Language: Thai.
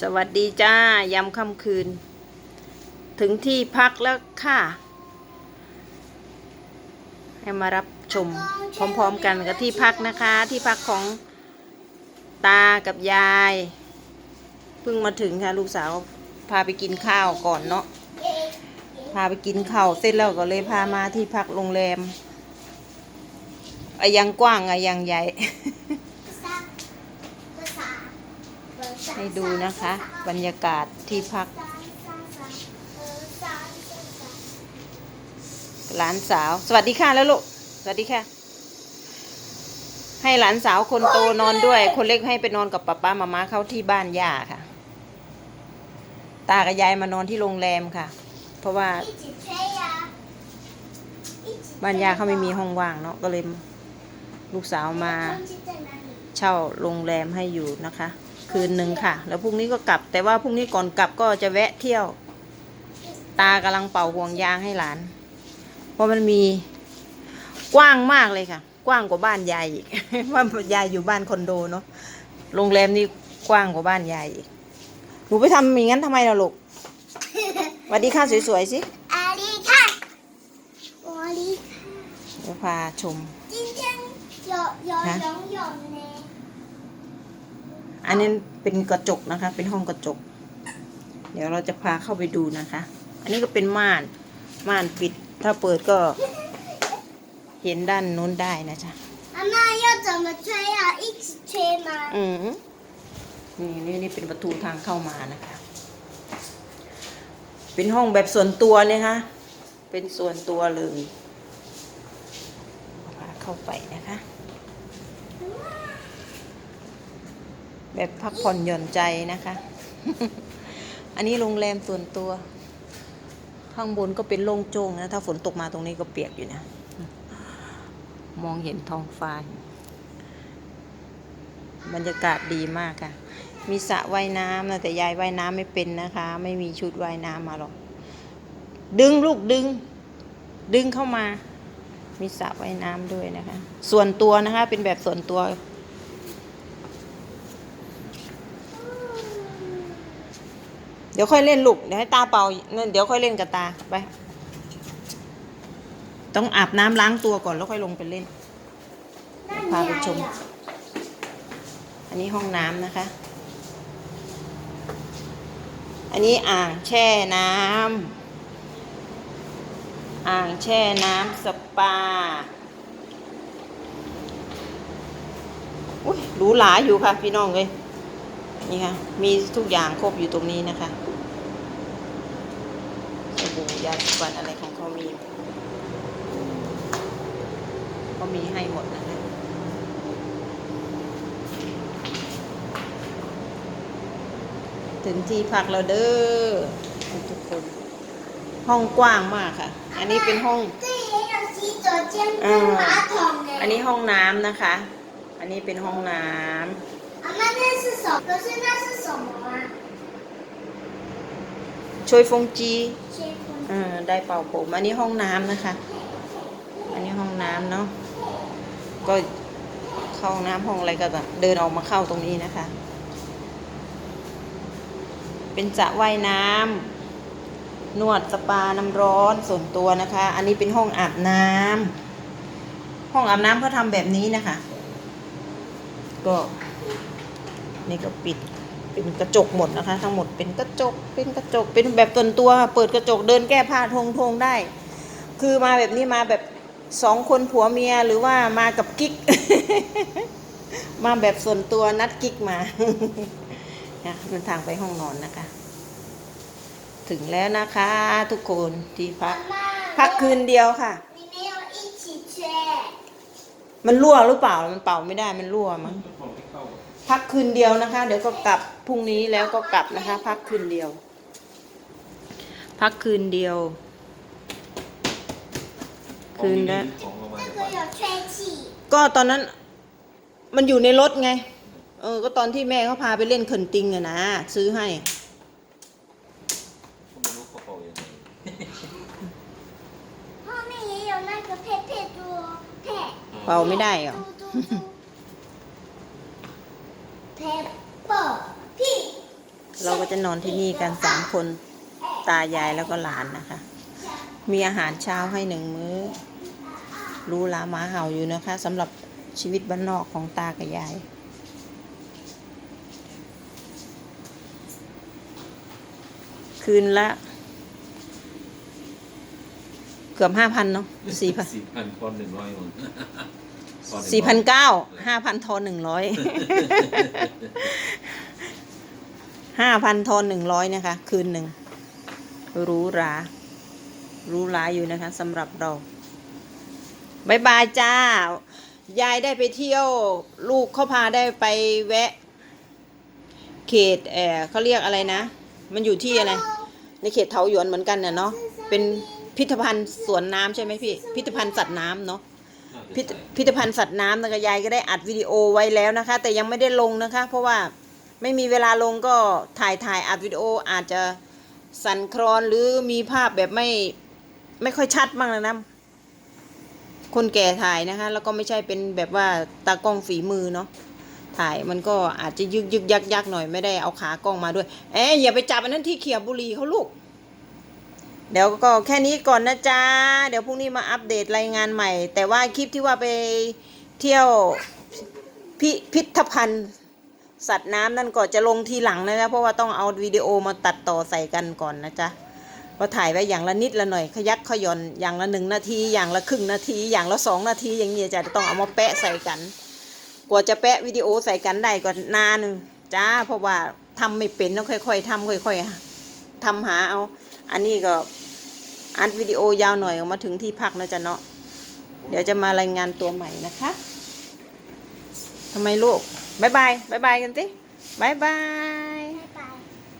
สวัสดีจ้ายำค่ำคืน ถึงที่พักแล้วค่ะ ให้มารับชมพร้อมๆกันกับที่พักนะคะ ที่พักของตากับยาย เพิ่งมาถึงค่ะ ลูกสาวพาไปกินข้าวก่อนเนาะพาไปกินข้าวเสร็จแล้วก็เลยพามาที่พักโรงแรมอะยังกว้างอะยังใหญ่ ให้ดูนะคะ บรรยากาศที่พักหลานสาว สวัสดีค่ะแล้วลูก สวัสดีค่ะ ให้หลานสาวคนโตนอนด้วย คนเล็กให้ไปนอนกับป๊าป้ามาม่าเข้าที่บ้านย่าค่ะ ตากับยายมานอนที่โรงแรมค่ะ เพราะว่าบ้านย่าเขาไม่มีห้องว่างเนาะก็เลยลูกสาวมาเช่าโรงแรมให้อยู่นะคะ คืนหนึ่งค่ะ แล้วพรุ่งนี้ก็กลับ แต่ว่าพรุ่งนี้ก่อนกลับก็จะแวะเที่ยว ตากำลังเป่าห่วงยางให้หลาน เพราะมันมีกว้างมากเลยค่ะ กว้างกว่าบ้านยายอีกว่ายายอยู่บ้านคอนโดเนาะโรงแรมนี้กว้างกว่าบ้านยายอีกหนูไปทำอย่างนั้นทำไมล่ะลูกสวัสดีค่ะสวยๆสิอาลีค่ะอาลีค่ะพาชมจริงๆหยนี่ นี้เป็นกระจกนะคะ เป็นห้องกระจก เดี๋ยวเราจะพาเข้าไปดูนะคะ อันนี้ก็เป็นม่าน ม่านปิด ถ้าเปิดก็เห็นด้านนู้นได้นะจ๊ะ 妈妈要怎么吹啊？一起吹吗？ อืมนี่นี่นี่เป็นประตูทางเข้ามานะคะ เป็นห้องแบบส่วนตัวเนี่ยค่ะ เป็นส่วนตัวเลยพาเข้าไปนะคะ แบบพักผ่อนหย่อนใจนะคะ อันนี้โรงแรมส่วนตัว ข้างบนก็เป็นโล่งโจ้งนะ ถ้าฝนตกมาตรงนี้ก็เปียกอยู่นะ มองเห็นท้องฟ้า บรรยากาศดีมากค่ะ มีสระว่ายน้ำนะแต่ยายว่ายน้ำไม่เป็นนะคะ ไม่มีชุดว่ายน้ำมาหรอก ดึงลูกดึง ดึงเข้ามา มีสระว่ายน้ำด้วยนะคะ ส่วนตัวนะคะ เป็นแบบส่วนตัว เดี๋ยวค่อยเล่นลูก เดี๋ยวให้ตาเป่านั่นเดี๋ยวค่อยเล่นกับตาไป ต้องอาบน้ำล้างตัวก่อนแล้วค่อยลงไปเล่น พาไปชม อันนี้ห้องน้ำนะคะ อันนี้อ่างแช่น้ำ อ่างแช่น้ำสปาอุ้ยหรูหราอยู่ค่ะพี่น้องเลยนี่ค่ะ มีทุกอย่างครบอยู่ตรงนี้นะคะสูยาสีฟันอะไรของเขามีเขามีให้หมดนะคะถึงที่พักเราเด้อทุกคน ห้องกว้างมากค่ะ อันนี้เป็นห้องอันนี้ห้องน้ำนะคะ อันนี้เป็นห้องน้ำช่วยฟงจีช่วย ออได้เป่าผมอันนี้ห้องน้ำนะคะ อันนี้ห้องน้ำเนาะก็เข้าห้องน้ำห้องอะไรก็เดินออกมาเข้าตรงนี้นะคะ เป็นสระว่ายน้ำนวดสปาน้ำร้อนส่วนตัวนะคะ อันนี้เป็นห้องอาบน้ำห้องอาบน้ำเขาทำแบบนี้นะคะ ก็นี่ก็ปิด เป็นกระจกหมดนะคะ ทั้งหมดเป็นกระจกเป็นกระจกเป็นแบบตนตัวเปิดกระจกเดินแก้ผ้าทงทงได้ คือมาแบบนี้มาแบบสองคนผัวเมียหรือว่ามากับกิ๊ก มาแบบส่วนตัวนัดกิ๊กมาเดินทางไปห้องนอนนะคะ ถึงแล้วนะคะ ทุกคนที่พัก พักคืนเดียวค่ะมันรั่วหรือเปล่ามันเป่าไม่ได้มันรั่วมั้ง พักคืนเดียวนะคะ เดี๋ยวก็กลับพรุ่งนี้แล้วก็กลับนะคะ พักคืนเดียว พักคืนเดียว คืนละก็ตอนนั้น มันอยู่ในรถไง เออ ก็ตอนที่แม่เขาพาไปเล่นเคินติงอะนะซื้อให้พ่อไม่เยอะนั่นก็เพชรเพชรดูเพชรเป่าไม่ได้เหรอ เราก็จะนอนที่นี่กันสามคนตายายแล้วก็หลานนะคะ มีอาหารเช้าให้หนึ่งมื้อ รู้ลาหมาเห่าอยู่นะคะสำหรับชีวิตบ้านนอกของตากับยายคืนละ เกือบห้าพันเนาะสี่พันสี่พันคนหนึ่งร้อยคน สี่พันเก้าห้าพันทอนหนึ่งร้อยห้าพันทอนหนึ่งร้อยนะคะ คืนหนึ่งหรู้ราหรู้ราอยู่นะคะสำหรับเราบายบายจ้ายายได้ไปเที่ยว ลูกเขาพาได้ไปแวะ เขตเออเขาเรียกอะไรนะ มันอยู่ที่อะไร ในเขตเถาหยวนเหมือนกันน่ะเนาะเป็นพิพิธภัณฑ์สวนน้ำใช่ไหมพี่ พิพิธภัณฑ์สัตว์น้ำเนาะ พิพิธพิพิธภัณฑ์สัตว์น้ำนะคะยายก็ได้อัดวิดีโอไว้แล้วนะคะ แต่ยังไม่ได้ลงนะคะ เพราะว่าไม่มีเวลาลงก็ถ่ายถ่ายอัดวิดีโออาจจะสั่นคลอนหรือมีภาพแบบไม่ไม่ค่อยชัดบ้างนะคนแก่ถ่ายนะคะ แล้วก็ไม่ใช่เป็นแบบว่าตากล้องฝีมือเนาะถ่ายมันก็อาจจะยึกยึกยักยักหน่อยไม่ได้เอาขากล้องมาด้วยเอ๊ะอย่าไปจับอันนั้นที่เขียบบุหรี่เขาลูก เดี๋ยวก็แค่นี้ก่อนนะจ๊ะ เดี๋ยวพรุ่งนี้มาอัปเดตรายงานใหม่ แต่ว่าคลิปที่ว่าไปเที่ยวพิพิธภัณฑ์ สัตว์น้ำนั่นก็จะลงทีหลังนะจ๊ะเพราะว่าต้องเอาวิดีโอมาตัดต่อใส่กันก่อนนะจ๊ะก็ถ่ายไว้อย่างละนิดละหน่อย ขยักขย่อนอย่างละหนึ่งนาที อย่างละครึ่งนาที อย่างละสองนาที อย่างนี้จะต้องเอามาแปะใส่กัน กว่าจะแปะวิดีโอใส่กันได้ก็นานจ้าเพราะว่าทำไม่เป็นต้องค่อย ๆทำค่อย ๆทำหาเอา อันนี้ก็ อัดวิดีโอยาวหน่อยออกมาถึงที่พักนะจ๊ะเนาะเดี๋ยวจะมารายงานตัวใหม่นะคะทำไมลูกบายบายบายบายกันสิบายบาย